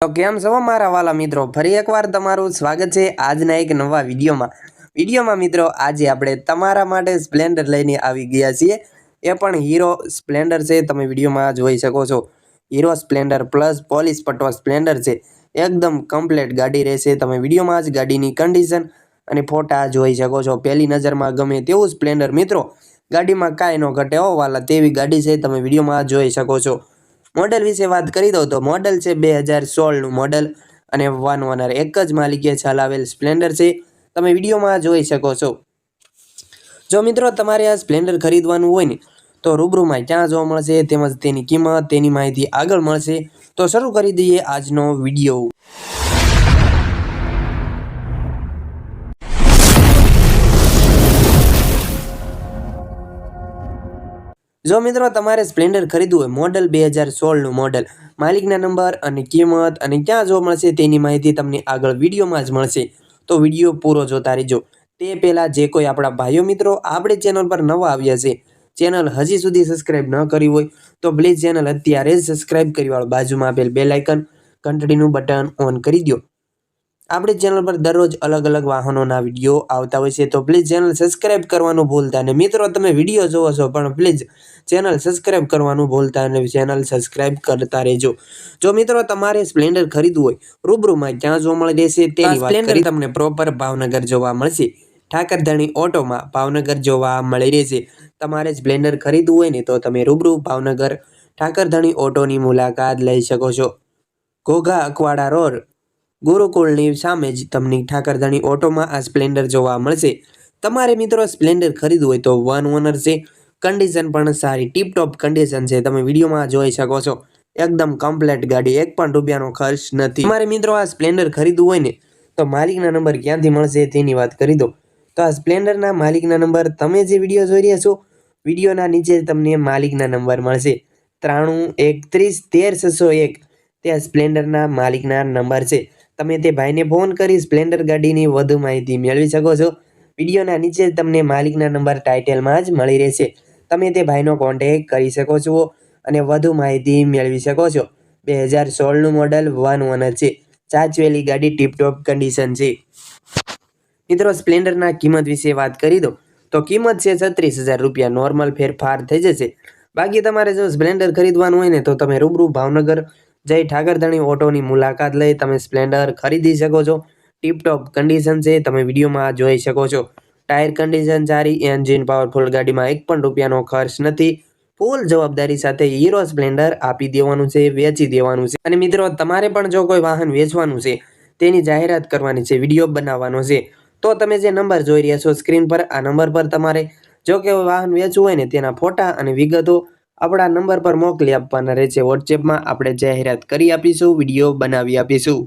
તો કેમ છો મારા વાલા મિત્રો? ફરી એકવાર તમારું સ્વાગત છે આજના એક નવા વિડીયોમાં. વિડીયોમાં મિત્રો, આજે આપણે તમારા માટે સ્પ્લેન્ડર લઈને આવી ગયા છીએ. એ પણ હીરો સ્પ્લેન્ડર છે, તમે વિડીયોમાં જોઈ શકો છો. હીરો સ્પ્લેન્ડર પ્લસ પોલીસ પટ્ટો સ્પ્લેન્ડર છે. એકદમ કમ્પ્લેટ ગાડી રહેશે. તમે વિડીયોમાં જ ગાડીની કન્ડિશન અને ફોટા જોઈ શકો છો. પહેલી નજરમાં ગમે તેવું સ્પ્લેન્ડર મિત્રો, ગાડીમાં કાંઈ ન ઘટે હો વાલા. તેવી ગાડી છે, તમે વિડીયોમાં જોઈ શકો છો. મોડેલ વિશે વાત કરી દઉં તો મોડલ છે બે હજાર સોળનું મોડલ અને વન ઓનર. એક જ માલિકે ચલાવેલ સ્પ્લેન્ડર છે. તમે વિડીયોમાં જોઈ શકો છો. જો મિત્રો તમારે આ સ્પ્લેન્ડર ખરીદવાનું હોય ને, તો રૂબરૂમાં ક્યાં જોવા મળશે તેમજ તેની કિંમત, તેની માહિતી આગળ મળશે. તો શરૂ કરી દઈએ આજનો વીડિયો. જો મિત્રો તમારે સ્પ્લેન્ડર ખરીદવું હોય, મોડલ બે હજાર સોળનું મોડલ, માલિકના નંબર અને કિંમત અને ક્યાં જોવા મળશે તેની માહિતી તમને આગળ વિડીયોમાં જ મળશે. તો વીડિયો પૂરો જોતા રહેજો. તે પહેલાં જે કોઈ આપણા ભાઈઓ મિત્રો આપણે ચેનલ પર નવા આવ્યા છે, ચેનલ હજી સુધી સબસ્ક્રાઇબ ન કરી હોય, તો પ્લીઝ ચેનલ અત્યારે જ સબસ્ક્રાઇબ કરી વાળો બાજુમાં આપેલ બે લાઇકન ઘંટડીનું બટન ઓન કરી દો આપણી ચેનલ પર દરરોજ અલગ અલગ વાહનોના વીડિયો આવતા હોય છે તો પ્લીઝ ચેનલ સબસ્ક્રાઇબ કરવાનું ભૂલતા અને મિત્રો તમે વીડિયો જોવો છો પણ પ્લીઝ ચેનલ સબસ્ક્રાઇબ કરવાનું ભૂલતા અને ચેનલ સબસ્ક્રાઇબ કરતા રહેજો. જો મિત્રો તમારે સ્પ્લેન્ડર ખરીદવું હોય રૂબરૂમાં ક્યાં જોવા મળી રહેશે તેની વાત કરી તમને પ્રોપર ભાવનગર જોવા મળશે. ઠાકરધણી ઓટોમાં ભાવનગર જોવા મળી રહેશે. તમારે સ્પ્લેન્ડર ખરીદવું હોય ને તો તમે રૂબરૂ ભાવનગર ઠાકરધણી ઓટોની મુલાકાત લઈ શકો છો. ઘોઘા અકવાડા રોડ ગુરુકુળની સામે જ તમને ઠાકરધાણી ઓટોમાં આ સ્પ્લેન્ડર જોવા મળશે. તમારે મિત્રો સ્પ્લેન્ડર ખરીદવું હોય તો વન ઓનર છે. કન્ડિશન પણ સારી ટીપટોપ કન્ડિશન છે. તમે વિડીયોમાં જોઈ શકો છો. એકદમ કમ્પ્લેટ ગાડી, એક પણ રૂપિયાનો ખર્ચ નથી. તમારે મિત્રો આ સ્પ્લેન્ડર ખરીદવું હોય ને, તો માલિકના નંબર ક્યાંથી મળશે તેની વાત કરી દો. તો આ સ્પ્લેન્ડરના માલિકના નંબર તમે જે વીડિયો જોઈ રહ્યા છો, વિડીયોના નીચે તમને માલિકના નંબર મળશે. ત્રાણું, એકત્રીસ, તેર, છસો એક. તે સ્પ્લેન્ડરના માલિકના નંબર છે. તમે તે ભાઈને ફોન કરી સ્પ્લેન્ડર ગાડીની વધુ માહિતી મેળવી શકો છો. વિડીયોના નીચે તમને માલિકના નંબર ટાઇટલમાં જ મળી રહેશે. તમે તે ભાઈનો કોન્ટેક કરી શકો છો અને વધુ માહિતી મેળવી શકો છો. બે હજાર સોળનું મોડલ વન ઓનર છે. ચાચવેલી ગાડી ટીપટોપ કન્ડિશન છે. મિત્રો, સ્પ્લેન્ડરના કિંમત વિશે વાત કરી દો. તો કિંમત છે છત્રીસ હજાર રૂપિયા. નોર્મલ ફેરફાર થઈ જશે. બાકી તમારે જો સ્પ્લેન્ડર ખરીદવાનું હોય ને તો તમે રૂબરૂ ભાવનગર જઈ ઠાકરધણી ઓટોની મુલાકાત લઈ તમે સ્પ્લેન્ડર ખરીદી શકો છો. ટીપટોપ કન્ડિશન છે તમે વિડીયોમાં જોઈ શકો છો. ટાયર કન્ડિશન સારી એન્જિન પાવરફુલ ગાડીમાં એક પણ રૂપિયાનો ખર્ચ નથી. ફૂલ જવાબદારી સાથે હીરો સ્પ્લેન્ડર આપી દેવાનું છે, વેચી દેવાનું છે. અને મિત્રો, તમારે પણ જો કોઈ વાહન વેચવાનું છે, તેની જાહેરાત કરવાની છે, વીડિયો બનાવવાનો છે, તો તમે જે નંબર જોઈ રહ્યા છો સ્ક્રીન પર, આ નંબર પર તમારે જો કે વાહન વેચવું હોય ને, તેના ફોટા અને વિગતો આપણા નંબર પર મોકલી આપવાના રહેશે વોટ્સએપમાં આપણે જાહેરાત કરી આપીશું વીડિયો બનાવી આપીશું.